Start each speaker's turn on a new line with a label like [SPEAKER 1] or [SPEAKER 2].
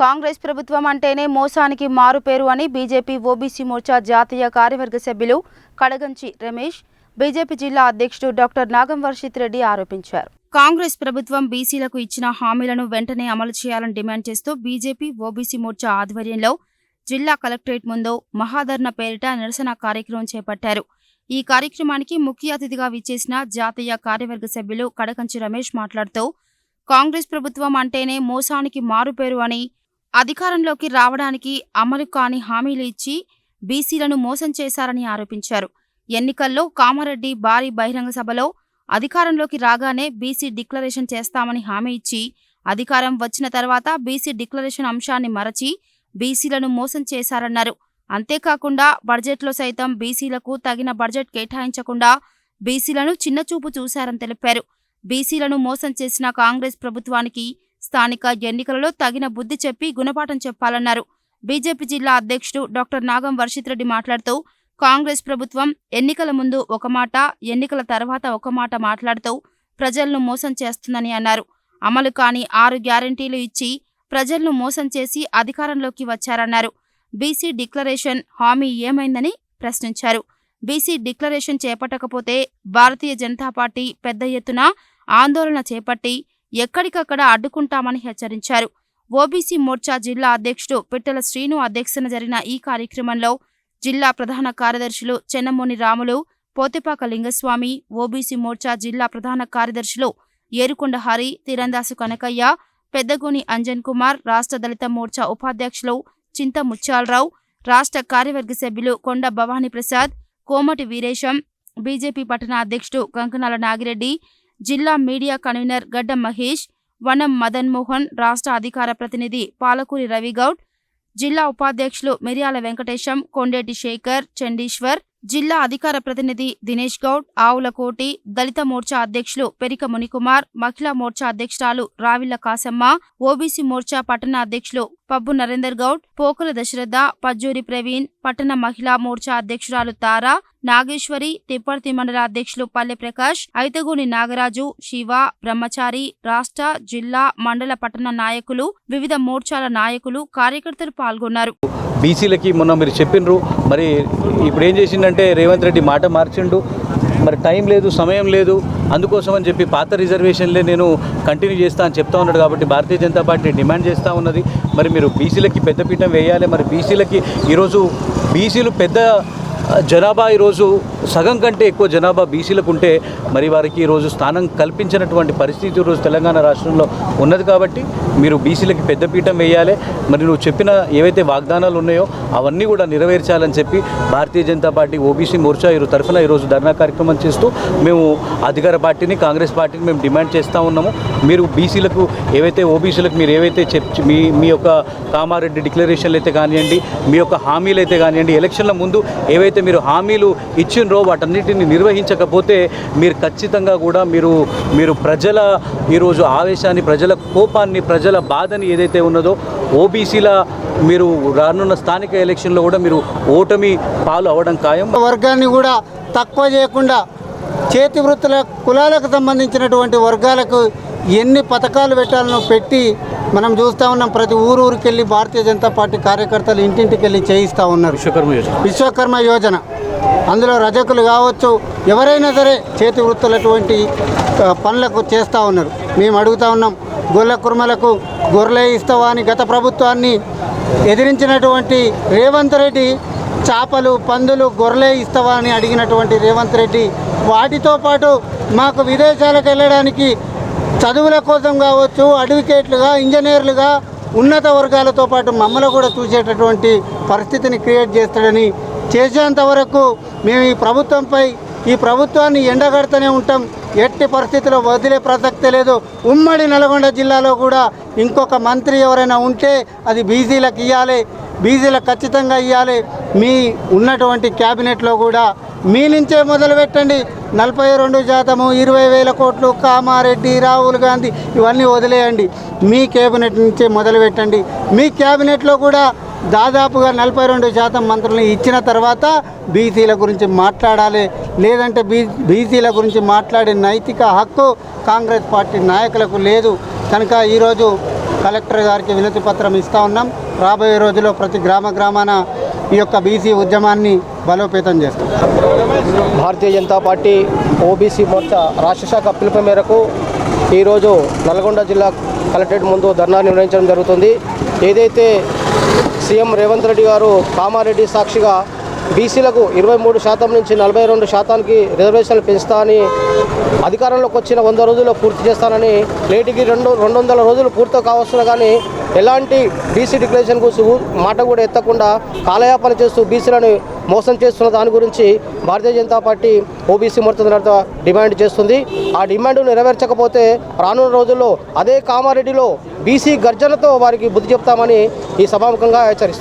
[SPEAKER 1] కాంగ్రెస్ ప్రభుత్వం అంటేనే మోసానికి మారుపేరు అని బీజేపీ ఓబీసీ మోర్చా జాతీయ కార్యవర్గ సభ్యులు కడగంచి రమేష్ బీజేపీ జిల్లా అధ్యక్షుడు డాక్టర్ నాగం వర్షిత్ రెడ్డి ఆరోపించారు. కాంగ్రెస్ ప్రభుత్వం బీసీలకు ఇచ్చిన హామీలను వెంటనే అమలు చేయాలని డిమాండ్ చేస్తూ బీజేపీ ఓబీసీ మోర్చా ఆధ్వర్యంలో జిల్లా కలెక్టరేట్ ముందు మహాధర్ణ పేరిట నిరసన కార్యక్రమం చేపట్టారు. ఈ కార్యక్రమానికి ముఖ్య అతిథిగా విచ్చేసిన జాతీయ కార్యవర్గ సభ్యులు కడకంచి రమేష్ మాట్లాడుతూ కాంగ్రెస్ ప్రభుత్వం అంటేనే మోసానికి మారుపేరు అని అధికారంలోకి రావడానికి అమలు కాని హామీలు ఇచ్చి బీసీలను మోసం చేశారని ఆరోపించారు. ఎన్నికల్లో కామారెడ్డి భారీ బహిరంగ సభలో అధికారంలోకి రాగానే బీసీ డిక్లరేషన్ చేస్తామని హామీ ఇచ్చి అధికారం వచ్చిన తర్వాత బీసీ డిక్లరేషన్ అంశాన్ని మరచి బీసీలను మోసం చేశారన్నారు. అంతేకాకుండా బడ్జెట్లో సైతం బీసీలకు తగిన బడ్జెట్ కేటాయించకుండా బీసీలను చిన్నచూపు చూశారని తెలిపారు. బీసీలను మోసం చేసిన కాంగ్రెస్ ప్రభుత్వానికి స్థానిక ఎన్నికలలో తగిన బుద్ధి చెప్పి గుణపాఠం చెప్పాలన్నారు. బీజేపీ జిల్లా అధ్యక్షుడు డాక్టర్ నాగం వర్షిత్ రెడ్డి మాట్లాడుతూ కాంగ్రెస్ ప్రభుత్వం ఎన్నికల ముందు ఒక మాట ఎన్నికల తర్వాత ఒక మాట మాట్లాడుతూ ప్రజలను మోసం చేస్తుందని అన్నారు. అమలు కాని ఆరు గ్యారంటీలు ఇచ్చి ప్రజలను మోసం చేసి అధికారంలోకి వచ్చారన్నారు. బీసీ డిక్లరేషన్ హామీ ఏమైందని ప్రశ్నించారు. బీసీ డిక్లరేషన్ చేపట్టకపోతే భారతీయ జనతా పార్టీ పెద్ద ఎత్తున ఆందోళన చేపట్టి ఎక్కడికక్కడ అడ్డుకుంటామని హెచ్చరించారు. ఓబీసీ మోర్చా జిల్లా అధ్యక్షుడు పిట్టల శ్రీను అధ్యక్షతన జరిగిన ఈ కార్యక్రమంలో జిల్లా ప్రధాన కార్యదర్శులు చెన్నమోని రాములు పోతిపాక లింగస్వామి ఓబీసీ మోర్చా జిల్లా ప్రధాన కార్యదర్శులు ఏరుకొండ హరి తీరందాసు కనకయ్య పెద్దగోని అంజన్ కుమార్ రాష్ట్ర దళిత మోర్చా ఉపాధ్యక్షులు చింత ముత్యాలరావు రాష్ట్ర కార్యవర్గ సభ్యులు కొండ భవానీ ప్రసాద్ కోమటి వీరేశం బీజేపీ పట్టణ అధ్యక్షుడు కంకనాల నాగిరెడ్డి జిల్లా మీడియా కన్వీనర్ గడ్డ మహేష్ వనం మదన్ మోహన్ రాష్ట్ర అధికార ప్రతినిధి పాలకూరి రవిగౌడ్ జిల్లా ఉపాధ్యక్షులు మిర్యాల వెంకటేశం కొండేటి శేఖర్ చండీశ్వర్ జిల్లా అధికార ప్రతినిధి దినేష్ గౌడ్ ఆవుల కోటి దళిత మోర్చా అధ్యక్షులు పెరిక మునికుమార్ మహిళా మోర్చా అధ్యక్షురాలు రావిళ్ళ కాసమ్మ ఓబీసీ మోర్చా పట్టణ అధ్యక్షులు పబ్బు నరేందర్ గౌడ్ పోకుల దశరథ పజ్జూరి ప్రవీణ్ పట్టణ మహిళా మోర్చా అధ్యక్షురాలు తారా నాగేశ్వరి తిప్పర్తి మండల అధ్యక్షులు పల్లె ప్రకాష్ ఐతగూని నాగరాజు శివ బ్రహ్మచారి రాష్ట్ర జిల్లా మండల పట్టణ నాయకులు వివిధ మోర్చాల నాయకులు కార్యకర్తలు పాల్గొన్నారు.
[SPEAKER 2] బీసీలకి మొన్న మీరు చెప్పినరు. మరి ఇప్పుడు ఏం చేసిండంటే రేవంత్ రెడ్డి మాట మార్చిండు. మరి టైం లేదు సమయం లేదు. అందుకోసం అని చెప్పి పాత రిజర్వేషన్లే నేను కంటిన్యూ చేస్తా అని చెప్తా ఉన్నాడు కాబట్టి భారతీయ జనతా పార్టీ డిమాండ్ చేస్తూ ఉన్నది. మరి మీరు బీసీలకి పెద్దపీఠం వేయాలి. మరి బీసీలకి ఈరోజు బీసీలు పెద్ద జనాభా ఈరోజు సగం కంటే ఎక్కువ జనాభా బీసీలకు ఉంటే మరి వారికి ఈరోజు స్థానం కల్పించినటువంటి పరిస్థితి ఈరోజు తెలంగాణ రాష్ట్రంలో ఉన్నది కాబట్టి మీరు బీసీలకి పెద్దపీఠం వేయాలి. మరి నువ్వు చెప్పిన ఏవైతే వాగ్దానాలు ఉన్నాయో అవన్నీ కూడా నెరవేర్చాలని చెప్పి భారతీయ జనతా పార్టీ ఓబీసీ మోర్చా ఈరోజు తరఫున ఈరోజు ధర్నా కార్యక్రమం చేస్తూ మేము అధికార పార్టీని కాంగ్రెస్ పార్టీని మేము డిమాండ్ చేస్తూ ఉన్నాము. మీరు బీసీలకు ఏవైతే ఓబీసీలకు మీరు ఏవైతే చెప్ మీ మీ యొక్క కామారెడ్డి డిక్లరేషన్లు అయితే కానివ్వండి మీ యొక్క హామీలు అయితే కానివ్వండి ఎలక్షన్ల ముందు ఏవైతే మీరు హామీలు ఇచ్చిండ్రో వాటన్నిటిని నిర్వహించకపోతే మీరు ఖచ్చితంగా కూడా మీరు మీరు ప్రజల ఈరోజు ఆవేశాన్ని ప్రజల కోపాన్ని ప్రజల బాధని ఏదైతే ఉన్నదో ఓబీసీల మీరు రానున్న స్థానిక ఎలక్షన్లో కూడా మీరు ఓటమి పాలు అవ్వడం ఖాయం.
[SPEAKER 3] వర్గాన్ని కూడా తక్కువ చేయకుండా చేతి వృత్తుల కులాలకు సంబంధించినటువంటి వర్గాలకు ఎన్ని పథకాలు పెట్టాలనో పెట్టి మనం చూస్తూ ఉన్నాం. ప్రతి ఊరు ఊరికి వెళ్ళి భారతీయ జనతా పార్టీ కార్యకర్తలు ఇంటింటికి వెళ్ళి చేయిస్తూ ఉన్నారు.
[SPEAKER 2] విశ్వకర్మ యోజన.
[SPEAKER 3] విశ్వకర్మ యోజన. అందులో రజకులు కావచ్చు ఎవరైనా సరే చేతి వృత్తులటువంటి పనులకు చేస్తూ ఉన్నారు. మేము అడుగుతా ఉన్నాం గొర్రె కుర్మలకు గొర్రెలే ఇస్తావా అని గత ప్రభుత్వాన్ని ఎదిరించినటువంటి రేవంత్ రెడ్డి చేపలు పందులు గొర్రెలే ఇస్తావా అని అడిగినటువంటి రేవంత్ రెడ్డి వాటితో పాటు మాకు విదేశాలకు వెళ్ళడానికి చదువుల కోసం కావచ్చు అడ్వకేట్లుగా ఇంజనీర్లుగా ఉన్నత వర్గాలతో పాటు మమ్మల్ని కూడా చూసేటటువంటి పరిస్థితిని క్రియేట్ చేస్తాడని చేసేంత వరకు మేము ఈ ప్రభుత్వంపై ఈ ప్రభుత్వాన్ని ఎండగడుతూనే ఉంటాం. ఎట్టి పరిస్థితిలో వదిలే ప్రసక్తే లేదు. ఉమ్మడి నల్గొండ జిల్లాలో కూడా ఇంకొక మంత్రి ఎవరైనా ఉంటే అది బీసీలకు ఇవ్వాలి బీసీలకు ఖచ్చితంగా ఇవ్వాలి మీ ఉన్నటువంటి క్యాబినెట్లో కూడా మీ నుంచే మొదలుపెట్టండి నలభై రెండు శాతము ఇరవై వేల కోట్లు కామారెడ్డి రాహుల్ గాంధీ ఇవన్నీ వదిలేయండి. మీ క్యాబినెట్ నుంచే మొదలుపెట్టండి మీ క్యాబినెట్లో కూడా దాదాపుగా నలభై రెండు శాతం మంత్రులను ఇచ్చిన తర్వాత బీసీల గురించి మాట్లాడాలి. లేదంటే బీ బీసీల గురించి మాట్లాడే నైతిక హక్కు కాంగ్రెస్ పార్టీ నాయకులకు లేదు. కనుక ఈరోజు కలెక్టర్ గారికి వినతి పత్రం ఇస్తూ ఉన్నాం. రాబోయే రోజుల్లో ప్రతి గ్రామ గ్రామాన ఈ యొక్క బీసీ ఉద్యమాన్ని బలోపేతం చేస్తాం.
[SPEAKER 4] భారతీయ జనతా పార్టీ ఓబీసీ మోర్చా రాష్ట్ర శాఖ పిలుపు మేరకు ఈరోజు నల్గొండ జిల్లా కలెక్టరేట్ ముందు ధర్నా నిర్వహించడం జరుగుతుంది. ఏదైతే సీఎం రేవంత్ రెడ్డి గారు కామారెడ్డి సాక్షిగా బీసీలకు ఇరవై మూడు శాతం నుంచి నలభై రెండు శాతానికి రిజర్వేషన్లు పెంచుతా అని అధికారంలోకి వచ్చిన వంద రోజుల్లో పూర్తి చేస్తానని నేటికి రెండు రెండు వందల రోజులు పూర్తి కావస్తున్నా కానీ ఎలాంటి బీసీ డిక్లరేషన్ కోసం మాట కూడా ఎత్తకుండా కాలయాపన చేస్తూ బీసీలను మోసం చేస్తున్న దాని గురించి భారతీయ జనతా పార్టీ ఓబీసీ మొత్తం డిమాండ్ చేస్తుంది. ఆ డిమాండ్ నెరవేర్చకపోతే రానున్న రోజుల్లో అదే కామారెడ్డిలో బీసీ గర్జనతో వారికి బుద్ధి చెప్తామని ఈ సభాముఖంగా హెచ్చరిస్తుంది